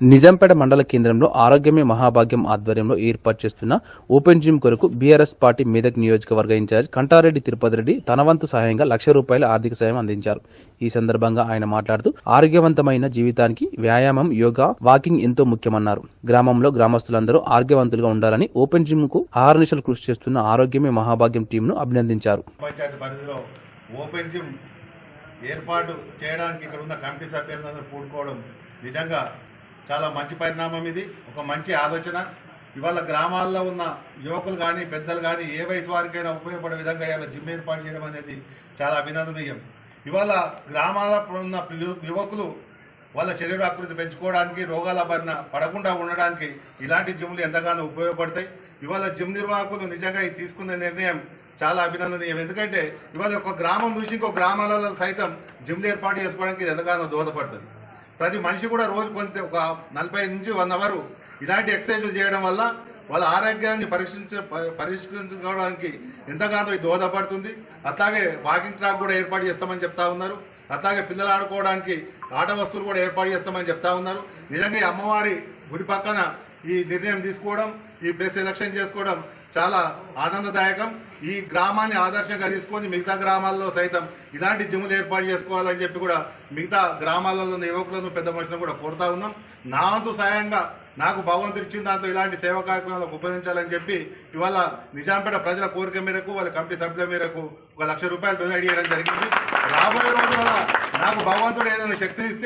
నిజాంపేట మండల కేంద్రంలో ఆరోగ్యమే మహాభాగ్యం ఆధ్వర్యంలో ఏర్పాటు చేస్తున్న ఓపెన్ జిమ్ కొరకు బీఆర్ఎస్ పార్టీ మెదక్ నియోజకవర్గ ఇన్ఛార్జ్ కంటారెడ్డి తిరుపతి రెడ్డి తన వంతు సహాయంగా లక్ష రూపాయల ఆర్థిక సాయం అందించారు. ఈ సందర్భంగా ఆయన మాట్లాడుతూ ఆరోగ్యవంతమైన జీవితానికి వ్యాయామం యోగా వాకింగ్ ఎంతో ముఖ్యమన్నారు. గ్రామంలో గ్రామస్తులందరూ ఆరోగ్యవంతులుగా ఉండాలని ఓపెన్ జిమ్కు ఆహారనిశలు కృషి చేస్తున్న ఆరోగ్యమే మహాభాగ్యం టీంను అభినందించారు. ఓపెన్ జిమ్ ఏర్పాటు చేయడానికి ఇక్కడ ఉన్న కమిటీ సభ్యులందరూ కూడుకోవడం నిజంగా చాలా మంచి పరిణామం ఇది. ఒక మంచి ఆలోచన. ఇవాళ గ్రామాల్లో ఉన్న యువకులు కానీ పెద్దలు కానీ ఏ వయసు వారికైనా ఉపయోగపడే విధంగా ఇవాళ జిమ్ ఏర్పాటు చేయడం అనేది చాలా అభినందనీయం. ఇవాళ గ్రామాలలో ఉన్న యువకులు వాళ్ళ శరీర ఆకృతి పెంచుకోవడానికి రోగాల బారిన పడకుండా ఉండడానికి ఇలాంటి జిమ్లు ఎంతగానో ఉపయోగపడతాయి. ఇవాళ జిమ్ నిర్వాహకులు నిజంగా తీసుకున్న నిర్ణయం చాలా అభినందనీయం. ఎందుకంటే ఇవాళ ఒక గ్రామం చూసి ఇంకో గ్రామాలలో సైతం జిమ్లు ఏర్పాటు చేసుకోవడానికి ఇది ఎంతగానో దోహదపడుతుంది. ప్రతి మనిషి కూడా రోజు కొంత ఒక నలభై నుంచి వంద వరకు ఇలాంటి ఎక్సర్సైజులు చేయడం వల్ల వాళ్ళ ఆరోగ్యాన్ని పరీక్షించ పరిష్కరించుకోవడానికి ఎంతగానో ఇది దోహదపడుతుంది. అట్లాగే వాకింగ్ ట్రాక్ కూడా ఏర్పాటు చేస్తామని చెప్తా ఉన్నారు. అట్లాగే పిల్లలు ఆడుకోవడానికి ఆట వస్తువులు కూడా ఏర్పాటు చేస్తామని చెప్తా ఉన్నారు. నిజంగా ఈ అమ్మవారి గుడి పక్కన ఈ నిర్ణయం తీసుకోవడం ఈ ప్లేస్ ఎలక్షన్ చేసుకోవడం చాలా ఆనందదాయకం. ఈ గ్రామాన్ని ఆదర్శంగా తీసుకొని మిగతా గ్రామాల్లో సైతం ఇలాంటి జిమ్లు ఏర్పాటు చేసుకోవాలని చెప్పి కూడా మిగతా గ్రామాలలో ఉన్న యువకులను పెద్ద మనుషులను కూడా కోరుతా ఉన్నాం. నా వంతు సాయంగా నాకు భగవంతుడు ఇచ్చిన దాంతో ఇలాంటి సేవా కార్యక్రమాలకు ఉపయోగించాలని చెప్పి ఇవాళ నిజాంపేట ప్రజల కోరిక మేరకు వాళ్ళ కమిటీ సభ్యుల మేరకు ఒక లక్ష రూపాయలు డొనేట్ చేయడం జరిగింది. రాబోయే రోజులలో నాకు భగవంతుడు ఏదైనా శక్తి ఇస్తే